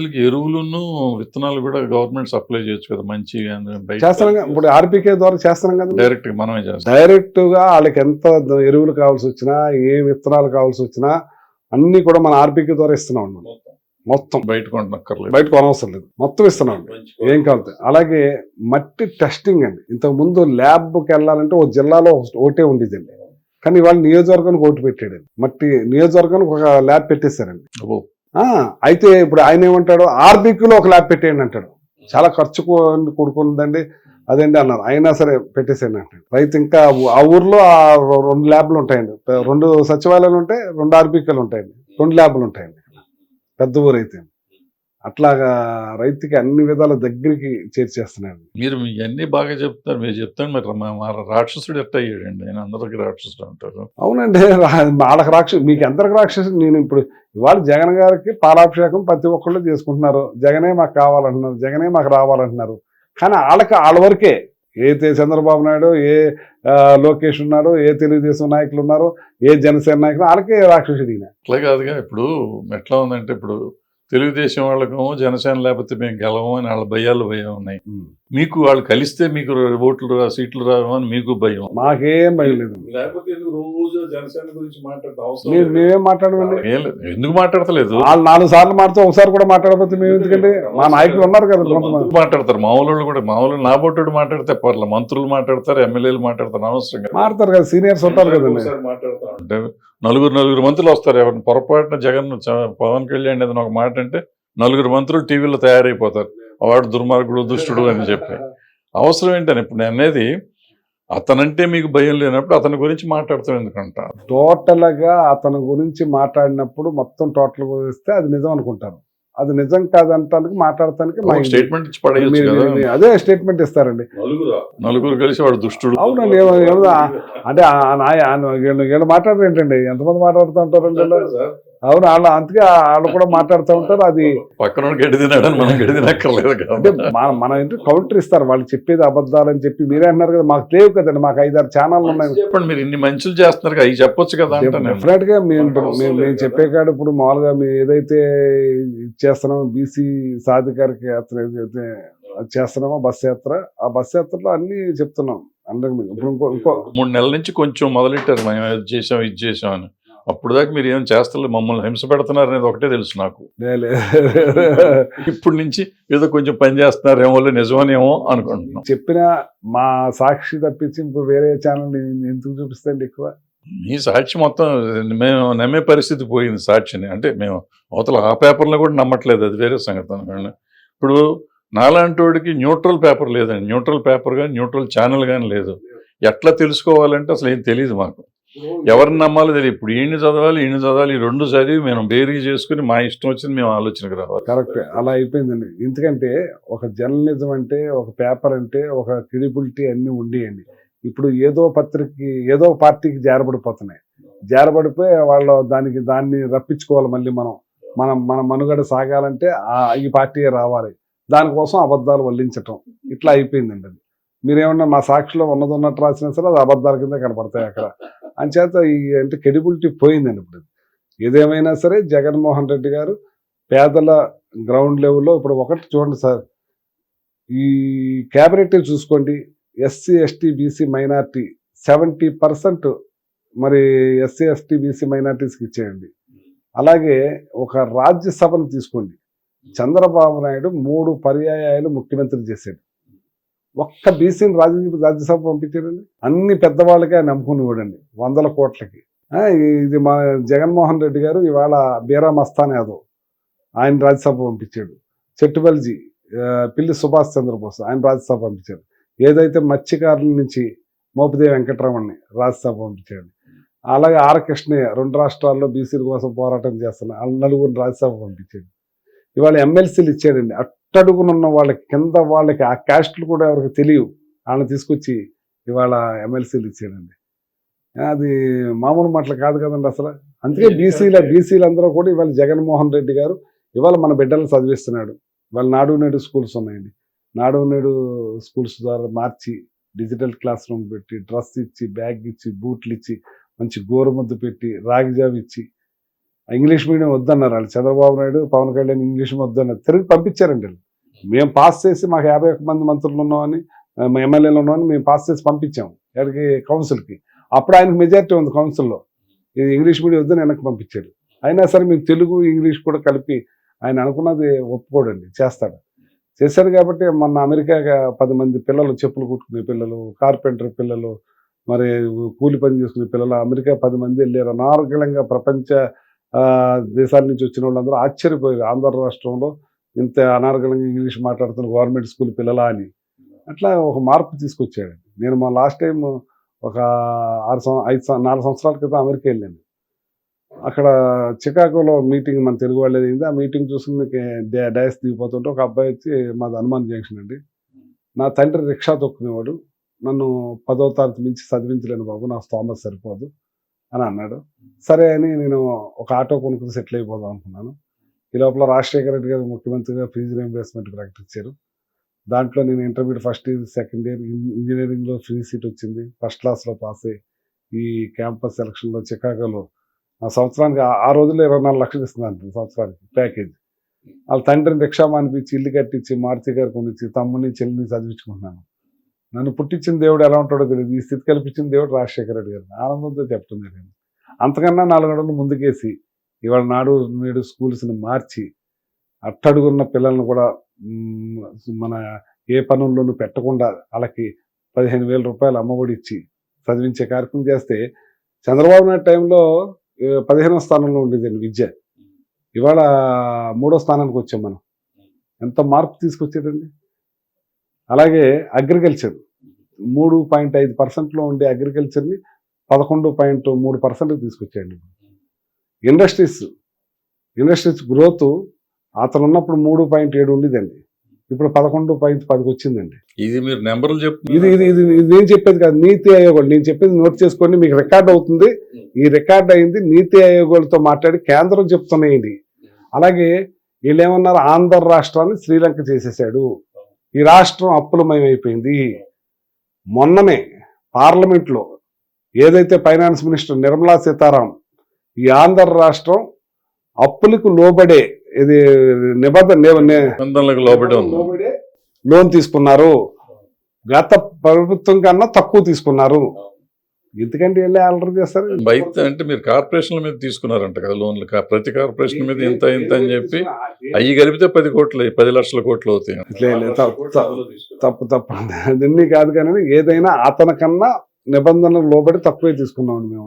రైతులకి ఎరువులను విత్తనాలు కూడా గవర్నమెంట్ సప్లై చేయొచ్చు కదా మంచి చేస్తున్నాం ఇప్పుడు ఆర్పికే ద్వారా చేస్తున్నాం కదా. డైరెక్ట్ మనమే చేస్తాం డైరెక్ట్గా వాళ్ళకి ఎంత ఎరువులు కావాల్సి వచ్చినా ఏ విత్తనాలు కావాల్సి వచ్చినా అన్ని కూడా మన ఆర్పికే ద్వారా ఇస్తున్నాం అన్నమాట. మొత్తం. బయట కొంటున్నక్కర్లేదు బయట కొనవసరం లేదు. మొత్తం ఇస్తున్నాం ఏం కావాలి అలాగే మట్టి టెస్టింగ్ అండి. ఇంతకు ముందు ల్యాబ్కి వెళ్ళాలంటే ఒక జిల్లాలో ఒకటే ఉండేదండి. కానీ ఇవాళ నియోజకవర్గానికి ఒకటి పెట్టాడు మట్టి నియోజకవర్గానికి ఒక ల్యాబ్ పెట్టేశారండి. అయితే ఇప్పుడు ఆయన ఏమంటాడు? ఆర్బిక్లో ఒక ల్యాబ్ పెట్టేయండి అంటాడు. చాలా ఖర్చు కూడుకుందండి. అదేంటి అన్నారు? అయినా సరే పెట్టేసేయండి అంటాడు. రైతు ఇంకా ఆ ఊర్లో ఆ రెండు ల్యాబ్లు ఉంటాయండి. రెండు సచివాలయాలు ఉంటాయి రెండు ఆర్బికలు ఉంటాయండి. రెండు ల్యాబ్లు ఉంటాయండి. పెద్ద ఊరు అయితే అట్లాగా రైతుకి అన్ని విధాల దగ్గరికి చేర్చేస్తున్నాడు మీరు ఇవన్నీ బాగా చెప్తారు మీరు చెప్తాను మరి. మా- రాక్షసుడు ఎట్ట అయ్యాడండి? ఆయన అందరికి రాక్షసుడు అంటారు. అవునండి వాళ్ళకి రాక్షసు మీకు ఎంతకు రాక్షసు నేను ఇప్పుడు ఇవాళ జగన్ గారికి పాలాభిషేకం ప్రతి ఒక్కళ్ళు చేసుకుంటున్నారు. జగనే మాకు కావాలంటున్నారు జగనే మాకు రావాలంటున్నారు. కానీ వాళ్ళకి వాళ్ళ వరకే ఏ చంద్రబాబు నాయుడు ఏ లోకేష్ ఉన్నాడు ఏ తెలుగుదేశం నాయకులు ఉన్నారు ఏ జనసేన నాయకులు వాళ్ళకే రాక్షసుడు ఈయన. అట్లా కాదుగా ఇప్పుడు ఎట్లా ఉందంటే ఇప్పుడు తెలుగుదేశం వాళ్ళకేమో జనసేన లేకపోతే మేము గెలవము అని వాళ్ళ భయాలు భయం ఉన్నాయి. మీకు వాళ్ళు కలిస్తే మీకు ఓట్లు రా సీట్లు రావు అని మీకు భయం. మాకేం భయం లేదు. లేకపోతే ఎందుకు రోజు జనసేన గురించి మాట్లాడితే అవసరం మేము మాట్లాడమండి. ఎందుకు మాట్లాడతలేదు? వాళ్ళు నాలుగు సార్లు మాట్లాడితే ఒకసారి కూడా మాట్లాడకపోతే మేము ఎందుకంటే మా నాయకులు ఉన్నారు కదా మాట్లాడతారు? మామూలు వాళ్ళు కూడా మామూలు నా బొట్టుడు మాట్లాడితే పర్ల మంత్రులు మాట్లాడతారు ఎమ్మెల్యేలు మాట్లాడతారు అనవసరం. మారుతారు కదా సీనియర్స్ ఉంటారు కదండి. ఒకసారి మాట్లాడతా ఉంటే నలుగురు నలుగురు మంత్రులు వస్తారు. ఎవరిని పొరపాటున జగన్ చ- పవన్ కళ్యాణ్ ఏదైనా ఒక మాట అంటే నలుగురు మంత్రులు టీవీలో తయారైపోతారు. వాడు దుర్మార్గుడు దుష్టుడు అని చెప్పి. అవసరం ఏంటని ఇప్పుడు నేను అనేది అతనంటే మీకు భయం లేనప్పుడు అతని గురించి మాట్లాడతాం ఎందుకంట. టోటల్గా అతని గురించి మాట్లాడినప్పుడు మొత్తం టోటల్గా అది నిజం అనుకుంటాను. అది నిజం కాదంటానికి మాట్లాడటానికి స్టేట్మెంట్ ఇచ్చి అదే స్టేట్మెంట్ ఇస్తారండి నలుగురు కలిసి వాడు దుష్టుడు అవునండి అంటే వీళ్ళు మాట్లాడరు ఏంటండి ఎంతమంది మాట్లాడుతూ ఉంటారండి? అవును వాళ్ళు అందుకే వాళ్ళు కూడా మాట్లాడుతూ ఉంటారు అది పక్కన గడ్డి తినాడని మనం గడ్డి తినక్కర్లేదు అంటే మన మన ఇంటి కౌంటర్ ఇస్తారు వాళ్ళు చెప్పేది అబద్ధాలని చెప్పి మీరే అన్నారు కదా మాకు లేవు కదండి మాకు ఐదారు ఛానళ్ళు ఉన్నాయి. చెప్పండి మీరు ఇన్ని మంచులు చేస్తున్నారు కదా, అవి చెప్పొచ్చు కదా డెఫినెట్గా మేము మేము చెప్పే కాడ ఇప్పుడు మామూలుగా మేము ఏదైతే చేస్తున్నామో బీసీ సాధికారిక యాత్ర ఏదైతే చేస్తున్నామో బస్ యాత్ర ఆ బస్ యాత్రలో అన్ని చెప్తున్నాం అందరికి. ఇప్పుడు ఇంకో ఇంకో మూడు నెలల నుంచి కొంచెం మొదలెట్టారు మేము చేసాం ఇది చేసాం అని. అప్పుడు దాకా మీరు ఏం చేస్తలేదు మమ్మల్ని హింస పెడుతున్నారు అనేది ఒకటే తెలుసు నాకు. ఇప్పటి నుంచి ఏదో కొంచెం పని చేస్తున్నారేమో నిజమనేమో అనుకుంటున్నాం. చెప్పిన మా సాక్షి తప్పించి ఇంకో వేరే ఛానల్ ఎందుకు చూపిస్తాండి ఎక్కువ? ఈ సాక్షి మొత్తం మేము నమ్మే పరిస్థితి పోయింది సాక్షిని. అంటే మేము అవతల ఆ పేపర్లో కూడా నమ్మట్లేదు అది వేరే సంగతి అనుకోండి. ఇప్పుడు నాలాంటి వాడికి న్యూట్రల్ పేపర్ లేదండి. న్యూట్రల్ పేపర్ కానీ న్యూట్రల్ ఛానల్ కానీ లేదు. ఎట్లా తెలుసుకోవాలంటే అసలు ఏం తెలియదు మాకు. ఎవరిని నమ్మాలో తెలియదు. ఇప్పుడు ఈయన్ని చదవాలి ఈయన చదవాలి ఈ రెండు చదివి మేము బేరీ చేసుకుని మా ఇష్టం వచ్చింది మేము ఆలోచనకు రావాలి. కరెక్ట్. అలా అయిపోయిందండి. ఎందుకంటే ఒక జర్నలిజం అంటే ఒక పేపర్ అంటే ఒక క్రెడిబిలిటీ అన్ని ఉండేయండి. ఇప్పుడు ఏదో పత్రికకి ఏదో పార్టీకి జారబడిపోతున్నాయి. జారబడిపోయి వాళ్ళు దానికి దాన్ని రప్పించుకోవాలి మళ్ళీ మనం. మనం మన మనుగడ సాగాలంటే ఆ ఈ పార్టీ రావాలి. దానికోసం అబద్ధాలు వల్లించటం. ఇట్లా అయిపోయిందండి అది. మీరేమన్నా మా సాక్షిలో ఉన్నది ఉన్నట్టు రాసినా సరే అది అబద్ధాల కింద కనపడతాయి అక్కడ. అంచేత ఈ అంటే క్రెడిబిలిటీ పోయిందండి ఇప్పుడు. ఏదేమైనా సరే జగన్మోహన్ రెడ్డి గారు పేదల గ్రౌండ్ లెవెల్లో ఇప్పుడు ఒకటి చూడండి సార్. ఈ క్యాబినెట్ చూసుకోండి. SC ST BC minority seventy percent మరి ఎస్సీ ఎస్టీ బీసీ మైనార్టీస్కి ఇచ్చేయండి. అలాగే ఒక రాజ్యసభను తీసుకోండి. చంద్రబాబు నాయుడు మూడు పర్యాయాలు ముఖ్యమంత్రి చేశాడు. ఒక్క బీసీని రాజ్యసభ రాజ్యసభ పంపించారండి? అన్ని పెద్దవాళ్ళకే ఆయన నమ్ముకుని ఇవ్వడండి వందల కోట్లకి. ఇది మా జగన్మోహన్ రెడ్డి గారు ఇవాళ బీరా మస్తాన్ యాదవ్ ఆయన రాజ్యసభ పంపించాడు. చెట్టుబల్జీ పిల్లి సుభాష్ చంద్రబోస్ ఆయన రాజ్యసభ పంపించాడు ఏదైతే మత్స్యకారుల నుంచి మోపిదేవి వెంకటరమణ్ని రాజ్యసభ పంపించాడు అలాగే ఆర్ కృష్ణయ్య రెండు రాష్ట్రాల్లో బీసీల కోసం పోరాటం చేస్తున్న వాళ్ళ నలుగురిని రాజ్యసభ పంపించాడు. ఇవాళ ఎమ్మెల్సీలు ఇచ్చాడండి. అట్టడుగునున్న వాళ్ళకి కింద వాళ్ళకి ఆ క్యాస్ట్లు కూడా ఎవరికి తెలియవు. వాళ్ళని తీసుకొచ్చి ఇవాళ ఎమ్మెల్సీలు ఇచ్చాడండి అది మామూలు మాటలు కాదు కదండి అసలు. అందుకే బీసీల బీసీలు అందరూ కూడా ఇవాళ జగన్మోహన్ రెడ్డి గారు ఇవాళ మన బిడ్డలను చదివిస్తున్నాడు. ఇవాళ నాడు నేడు స్కూల్స్ ఉన్నాయండి. నాడు నేడు స్కూల్స్ ద్వారా మార్చి డిజిటల్ క్లాస్ రూమ్ పెట్టి డ్రెస్ ఇచ్చి బ్యాగ్ ఇచ్చి బూట్లు ఇచ్చి మంచి గోరుముద్దు పెట్టి రాగి జావ ఇచ్చి ఇంగ్లీష్ మీడియం వద్దన్నారు వాళ్ళు. చంద్రబాబు నాయుడు పవన్ కళ్యాణ్ ఇంగ్లీష్ వద్దన్నారు. తిరిగి పంపించారండి వాళ్ళు. మేము పాస్ చేసి మాకు యాభై ఒక్క మంది మంత్రులు ఉన్నామని మా ఎమ్మెల్యేలు ఉన్నామని మేము పాస్ చేసి పంపించాము ఎక్కడికి కౌన్సిల్కి. అప్పుడు ఆయనకు మెజారిటీ ఉంది కౌన్సిల్లో. ఇది ఇంగ్లీష్ మీడియం వద్దని వెనక్కి పంపించాడు. అయినా సరే మేము తెలుగు ఇంగ్లీష్ కూడా కలిపి ఆయన అనుకున్నది ఒప్పుకోడండి చేస్తాడు. చేశాడు కాబట్టి మొన్న అమెరికా పది మంది పిల్లలు చెప్పులు కుట్టుకునే పిల్లలు కార్పెంటర్ పిల్లలు మరి కూలి పని చేసుకునే పిల్లలు అమెరికా పది మంది వెళ్ళారు. అనారోగ్యంగా ప్రపంచ దేశాల నుంచి వచ్చిన వాళ్ళందరూ ఆశ్చర్యపోయారు. ఆంధ్ర రాష్ట్రంలో ఇంత అనార్గళంగా ఇంగ్లీష్ మాట్లాడుతున్న గవర్నమెంట్ స్కూల్ పిల్లలా అని. అట్లా ఒక మార్పు తీసుకొచ్చాడు. నేను మా లాస్ట్ టైం ఒక ఆరు సంవ ఐదు నాలుగు సంవత్సరాల క్రితం అమెరికా వెళ్ళాను. అక్కడ చికాగోలో మీటింగ్ మన తెలుగు వాళ్ళు అయింది. ఆ మీటింగ్ చూసుకుని డా- డయాస్ దిగిపోతుంటే ఒక అబ్బాయి వచ్చి మాది హనుమాన్ జంక్షన్ అండి. నా తండ్రి రిక్షా తొక్కునేవాడు. నన్ను పదో తరగతి మించి చదివించలేను బాబు నా స్తోమత సరిపోదు. అని అన్నాడు. సరే అని నేను ఒక ఆటో కొనుక్కుని సెటిల్ అయిపోదాం అనుకున్నాను. ఈ లోపల రాజశేఖర రెడ్డి గారు ముఖ్యమంత్రిగా ఫీజు రీఎంబర్స్మెంట్ ప్రకటించారు దాంట్లో నేను intermediate first year second year ఇంజనీరింగ్లో ఫ్రీ సీట్ వచ్చింది. ఫస్ట్ క్లాస్లో పాస్ అయ్యి ఈ క్యాంపస్ సెలక్షన్లో చికాగోలో ఆ సంవత్సరానికి ఆ- ఆ రోజుల్లో ఇరవై నాలుగు లక్షలు ఇస్తున్నాను సంవత్సరానికి ప్యాకేజ్ వాళ్ళ తండ్రిని రిక్షా మానిపించి ఇల్లు కట్టించి మారుతి గారు కొనిచ్చి తమ్ముడిని చెల్లిని చదివించుకుంటున్నాను. నన్ను పుట్టించిన దేవుడు ఎలా ఉంటాడో తెలియదు. ఈ స్థితి కల్పించిన దేవుడు రాజశేఖర రెడ్డి గారు. ఆనందంతో చెప్తుంది నేను. అంతకన్నా నాలుగు అడుగులు ముందుకేసి ఇవాళ నాడు నేడు స్కూల్స్ని మార్చి అట్టడుగున్న పిల్లల్ని కూడా మన ఏ పనుల్లోనూ పెట్టకుండా వాళ్ళకి పదిహేను వేల రూపాయలు అమ్మఒడి ఇచ్చి చదివించే కార్యక్రమం చేస్తే చంద్రబాబు నాయుడు టైంలో పదిహేనో స్థానంలో ఉండేదండి విద్య. ఇవాళ మూడో స్థానానికి వచ్చాం మనం. ఎంత మార్పు తీసుకొచ్చాడండి? అలాగే అగ్రికల్చర్. మూడు పాయింట్ ఐదు పర్సెంట్లో ఉండే అగ్రికల్చర్ని పదకొండు పాయింట్ మూడు పర్సెంట్ తీసుకొచ్చాడు. ఇండస్ట్రీస్ ఇండస్ట్రీస్ గ్రోత్ అతను ఉన్నప్పుడు మూడు పాయింట్ ఏడు ఉండేదండి. ఇప్పుడు పదకొండు పాయింట్ పదికి వచ్చిందండి. ఇది మీరు నెంబర్లు ఇది చెప్తున్నారు. ఇది ఇది ఇది నేను చెప్పేది కాదు నీతి ఆయోగ్. నేను చెప్పేది నోట్ చేసుకోండి మీకు రికార్డ్ అవుతుంది. ఈ రికార్డ్ అయింది నీతి ఆయోగ్ వాళ్ళతో మాట్లాడి కేంద్రం చెప్తున్నాయండి. అలాగే వీళ్ళు ఏమన్నారు ఆంధ్ర రాష్ట్రాన్ని శ్రీలంక చేసేసాడు. ఈ రాష్ట్రం అప్పులమయం అయిపోయింది. మొన్ననే పార్లమెంట్లో ఏదైతే ఫైనాన్స్ మినిస్టర్ నిర్మలా సీతారాం ఈ ఆంధ్ర రాష్ట్రం అప్పులకు లోబడే ఇది నిబంధనలకు లోబడి లోన్ తీసుకున్నారు. గత ప్రభుత్వం కన్నా తక్కువ తీసుకున్నారు. ఎందుకంటే వెళ్ళి ఆర్డర్ చేస్తారు. బయట అంటే మీరు కార్పొరేషన్ల మీద తీసుకున్నారంట కదా లోన్లు. ప్రతి కార్పొరేషన్ మీద ఇంత ఇంత అని చెప్పి అవి కలిపితే పది కోట్లు పది లక్షల కోట్లు అవుతాయి. తప్పు తప్పు తప్పు అదన్నీ కాదు కానీ ఏదైనా అతనికన్నా నిబంధనలు లోబడి తక్కువే తీసుకున్నామండి మేము